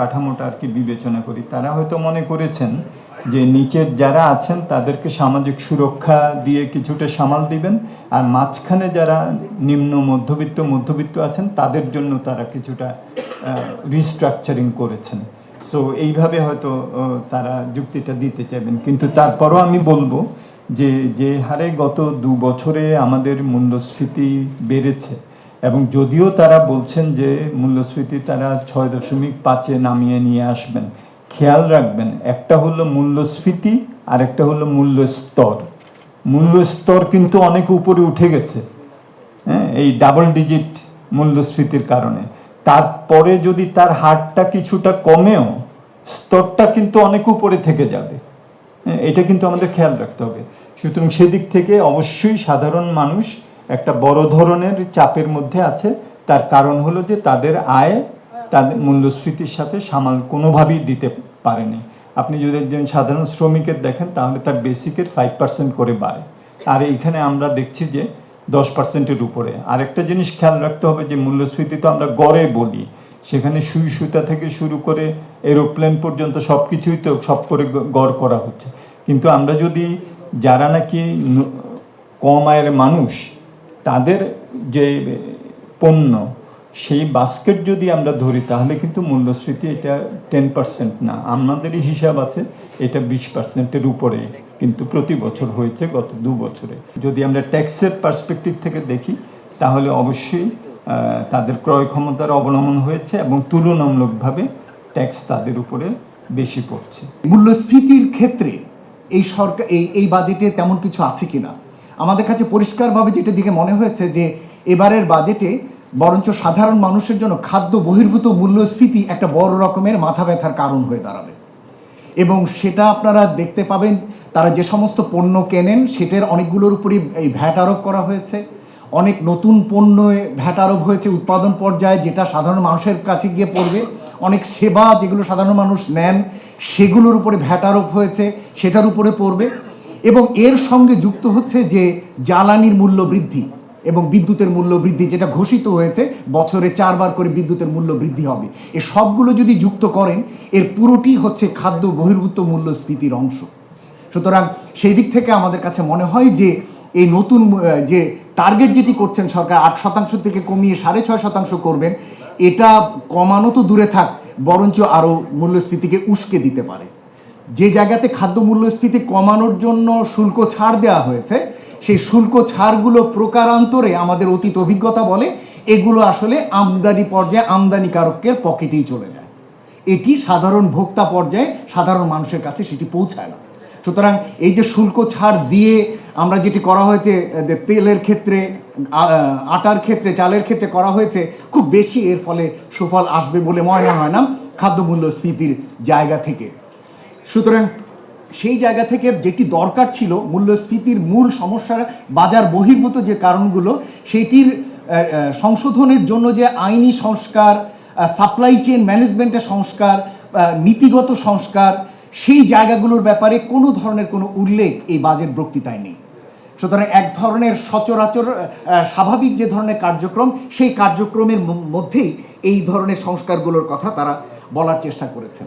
কাঠামোটা আর কি বিবেচনা করি। তারা হয়তো মনে করেছেন যে নিচের যারা আছেন তাদেরকে সামাজিক সুরক্ষা দিয়ে কিছুটা সামাল দিবেন, আর মাঝখানে যারা নিম্ন মধ্যবিত্ত মধ্যবিত্ত আছেন তাদের জন্য তারা কিছুটা রিস্ট্রাকচারিং করেছেন। সো এইভাবে হয়তো তারা যুক্তিটা দিতে চাইবেন। কিন্তু তারপরও আমি বলব যে যে হারে গত দু বছরে আমাদের মূল্যস্ফীতি বেড়েছে। এবং যদিও তারা বলছেন যে মূল্যস্ফীতি তারা ছয় দশমিক পাঁচে নামিয়ে নিয়ে আসবেন। খেয়াল রাখবেন একটা হলো মূল্যস্ফীতি আর একটা হলো মূল্য স্তর মূল্য স্তর কিন্তু অনেক উপরে উঠে গেছে হ্যাঁ এই ডাবল ডিজিট মূল্যস্ফীতির কারণে। তারপরে যদি তার হারটা কিছুটা কমেও স্তরটা কিন্তু অনেক উপরে থেকে যাবে। হ্যাঁ, এটা কিন্তু আমাদের খেয়াল রাখতে হবে। সুতরাং সেদিক থেকে অবশ্যই সাধারণ মানুষ একটা বড় ধরনের চাপের মধ্যে আছে। তার কারণ হলো যে তাদের আয় তাদের মূল্যস্ফীতির সাথে সামাল কোনোভাবেই দিতে পারেনি। আপনি যদি একজন সাধারণ শ্রমিকের দেখেন, তাহলে তার বেসিকের ফাইভ পার্সেন্ট করে বাড়ে। আর এইখানে আমরা দেখছি যে দশ পার্সেন্টের উপরে। আরেকটা জিনিস খেয়াল রাখতে হবে যে মূল্যস্ফীতি তো আমরা গড়ে বলি। সেখানে সুই সুতা থেকে শুরু করে এরোপ্লেন পর্যন্ত সব কিছুই তো সব করে গড় করা হচ্ছে। কিন্তু আমরা যদি যারা নাকি কম আয়ের মানুষ তাদের যে পণ্য, সেই বাস্কেট যদি আমরা ধরি, তাহলে কিন্তু মূল্যস্ফীতি এটা টেন পার্সেন্ট না। আমাদেরই হিসাব আছে, এটা বিশ পার্সেন্টের উপরে কিন্তু প্রতি বছর হয়েছে গত দু বছরে। যদি আমরা ট্যাক্সের পার্সপেক্টিভ থেকে দেখি, তাহলে অবশ্যই তাদের ক্রয় ক্ষমতার অবলম্বন হয়েছে এবং তুলনামূলকভাবে ট্যাক্স তাদের উপরে বেশি পড়ছে। মূল্যস্ফীতির ক্ষেত্রে এই সরকার, এই এই বাজেটে তেমন কিছু আছে কিনা? আমাদের কাছে পরিষ্কারভাবে যেটা দিকে মনে হয়েছে যে এবারের বাজেটে বরঞ্চ সাধারণ মানুষের জন্য খাদ্য বহির্ভূত মূল্যস্ফীতি একটা বড় রকমের মাথা ব্যথার কারণ হয়ে দাঁড়াবে। এবং সেটা আপনারা দেখতে পাবেন, তারা যে সমস্ত পণ্য কেনেন, সেটার অনেকগুলোর উপরই এই ভ্যাট আরোপ করা হয়েছে। অনেক নতুন পণ্য ভ্যাট আরোপ হয়েছে উৎপাদন পর্যায়ে, যেটা সাধারণ মানুষের কাছে গিয়ে পড়বে। অনেক সেবা যেগুলো সাধারণ মানুষ নেন, সেগুলোর উপরে ভ্যাট আরোপ হয়েছে, সেটার উপরে পড়বে। এবং এর সঙ্গে যুক্ত হচ্ছে যে জ্বালানির মূল্য বৃদ্ধি এবং বিদ্যুতের মূল্য বৃদ্ধি যেটা ঘোষিত হয়েছে, বছরে চারবার করে বিদ্যুতের মূল্য বৃদ্ধি হবে। এ সবগুলো যদি যুক্ত করেন, এর পুরোটি হচ্ছে খাদ্য বহির্ভূত মূল্যস্ফীতির অংশ। সুতরাং সেই দিক থেকে আমাদের কাছে মনে হয় যে এই নতুন যে টার্গেট যেটি করছেন সরকার, আট শতাংশ থেকে কমিয়ে সাড়ে ছয় শতাংশ করবেন, এটা কমানো তো দূরে থাক, বরঞ্চ আরও মূল্যস্ফীতিকে উস্কে দিতে পারে। যে জায়গাতে খাদ্য মূল্যস্ফীতি কমানোর জন্য শুল্ক ছাড় দেওয়া হয়েছে, সেই শুল্ক ছাড়গুলো প্রকারান্তরে আমাদের অতীত অভিজ্ঞতা বলে, এগুলো আসলে আমদানি পর্যায়ে আমদানিকারকের পকেটেই চলে যায়। এটি সাধারণ ভোক্তা পর্যায়ে সাধারণ মানুষের কাছে সেটি পৌঁছায় না। সুতরাং এই যে শুল্ক ছাড় দিয়ে আমরা যেটি করা হয়েছে তেলের ক্ষেত্রে আটার ক্ষেত্রে, চালের ক্ষেত্রে করা হয়েছে, খুব বেশি এর ফলে সুফল আসবে বলে মনে হয় না খাদ্য মূল্যস্ফীতির জায়গা থেকে। সুতরাং সেই জায়গা থেকে যেটি দরকার ছিল, মূল্যস্ফীতির মূল সমস্যার বাজার বহির্ভূত যে কারণগুলো, সেটির সংশোধনের জন্য যে আইনি সংস্কার সাপ্লাই চেইন ম্যানেজমেন্টের সংস্কার নীতিগত সংস্কার, সেই জায়গাগুলোর ব্যাপারে কোনো ধরনের কোনো উল্লেখ এই বাজেট বক্তৃতায় নেই। সুতরাং এক ধরনের সচরাচর স্বাভাবিক যে ধরনের কার্যক্রম, সেই কার্যক্রমের মধ্যেই এই ধরনের সংস্কারগুলোর কথা তারা বলার চেষ্টা করেছেন।